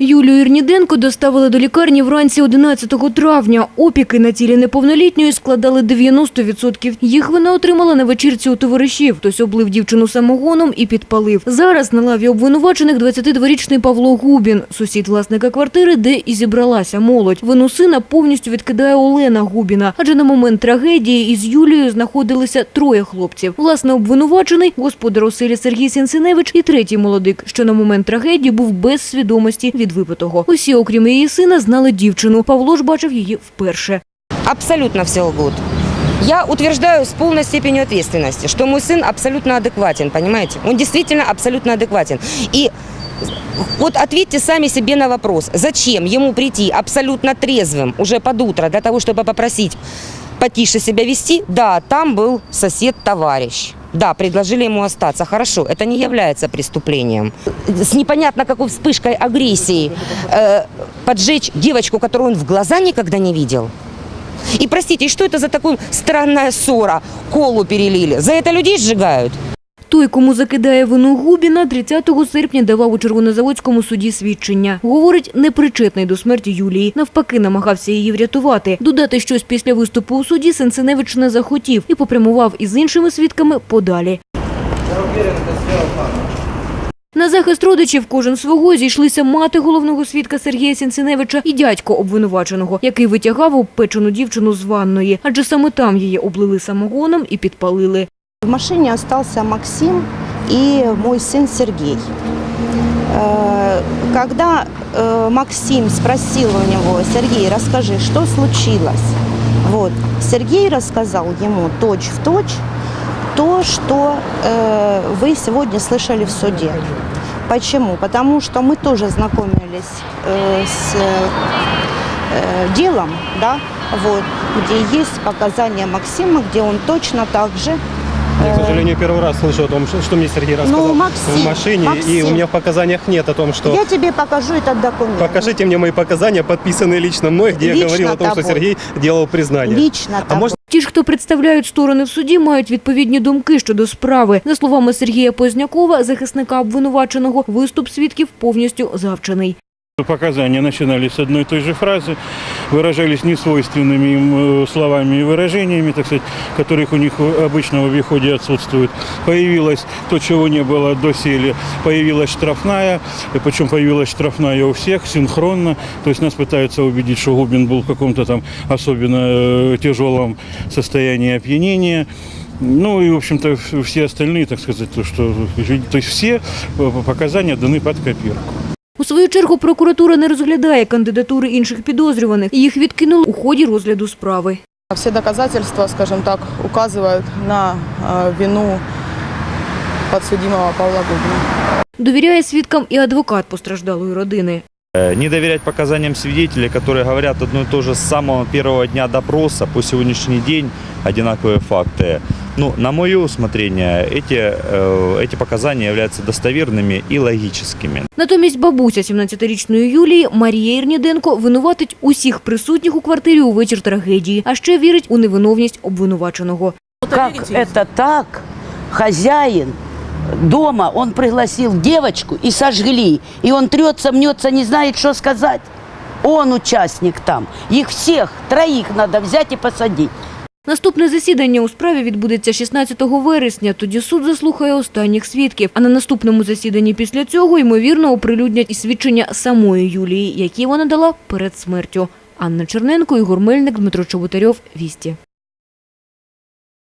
Юлію Ірніденко доставили до лікарні вранці 11 травня. Опіки на тілі неповнолітньої складали 90%. Їх вона отримала на вечірці у товаришів. Хтось облив дівчину самогоном і підпалив. Зараз на лаві обвинувачених 22-річний Павло Губін, сусід власника квартири, де і зібралася молодь. Вину сина повністю відкидає Олена Губіна, адже на момент трагедії із Юлією знаходилися троє хлопців. Власне, обвинувачений господар оселі Сергій Сінциневич і третій молодик, що на момент трагедії був без свідомості від випитого. Усі, окрім її сина, знали дівчину. Павло ж бачив її вперше. Абсолютно все лгут. Я утверждаю с полной степенью ответственности, что мой сын абсолютно адекватен, понимаете? Он действительно абсолютно адекватен. И вот ответьте сами себе на вопрос, зачем ему прийти абсолютно трезвым уже под утро для того, чтобы попросить потише себя вести? Да, там был сосед-товарищ. Да, предложили ему остаться. Хорошо, это не является преступлением. С непонятно какой вспышкой агрессии э, поджечь девочку, которую он в глаза никогда не видел. И простите, что это за такая странная ссора? Колу перелили. За это людей сжигают? Той, кому закидає вину Губіна, 30 серпня давав у Червонозаводському суді свідчення. Говорить, непричетний до смерті Юлії. Навпаки, намагався її врятувати. Додати щось після виступу у суді Сенциневич не захотів і попрямував із іншими свідками подалі. На захист родичів кожен свого зійшлися мати головного свідка Сергія Сінциневича і дядько обвинуваченого, який витягав опечену дівчину з ванної, адже саме там її облили самогоном і підпалили. В машине остался Максим и мой сын Сергей. Э, Когда э, Максим спросил у него, Сергей, расскажи, что случилось? Вот. Сергей рассказал ему точь-в-точь то, что э, вы сегодня слышали в суде. Почему? Потому что мы тоже знакомились с делом, да, вот, где есть показания Максима, где он точно так же Я, к сожалению, первый раз слышу о том, что, что мне Сергей рассказал Ну, Максим, в машине, и Максим. у меня в показаниях нет о том, что... Я тебе покажу этот документ. Покажите мне мои показания, подписанные лично мной, где Лично я говорил о том, что тобой. Сергей делал признание. Лично А тобой. можно Ті ж, хто представляють сторони в суді, мають відповідні думки щодо справи. За словами Сергія Познякова, захисника обвинуваченого, виступ свідків повністю завчений. Показания начинались с одной и той же фразы, Выражались несвойственными им э, словами и выражениями, так сказать, которых у них обычно в обиходе отсутствует. Появилось то, чего не было доселе, появилась штрафная, причем появилась штрафная у всех синхронно, то есть нас пытаются убедить, что Губин был в каком-то там особенно э, тяжелом состоянии опьянения. Ну и, в общем-то, все остальные, так сказать, то, что, то есть все э, показания даны под копирку. У свою чергу прокуратура не розглядає кандидатури інших підозрюваних. Їх відкинули у ході розгляду справи. Все доказательства, скажем так, указывают на э, вину подсудимого Павла Губина. Довіряє свідкам і адвокат постраждалої родини. Э, Не доверять показаниям свидетелей, которые говорят одно и то же с самого первого дня допроса по сегодняшний день, одинаковые факты. Ну, на мое усмотрение, эти, э, эти показания являются достоверными и логическими. Натомість бабуся 17-річної Юлії Марія Ірніденко винуватить усіх присутніх у квартирі у вечір трагедії, а ще вірить у невиновність обвинуваченого. Как это так? Хозяин дома, он пригласил девочку и сожгли. И он трется, мнется, не знает, что сказать. Он участник там. Их всех, троих надо взять и посадить. Наступне засідання у справі відбудеться 16 вересня. Тоді суд заслухає останніх свідків. А на наступному засіданні після цього, ймовірно, оприлюднять і свідчення самої Юлії, які вона дала перед смертю. Анна Черненко, Ігор Мельник, Дмитро Чоботарьов. Вісті.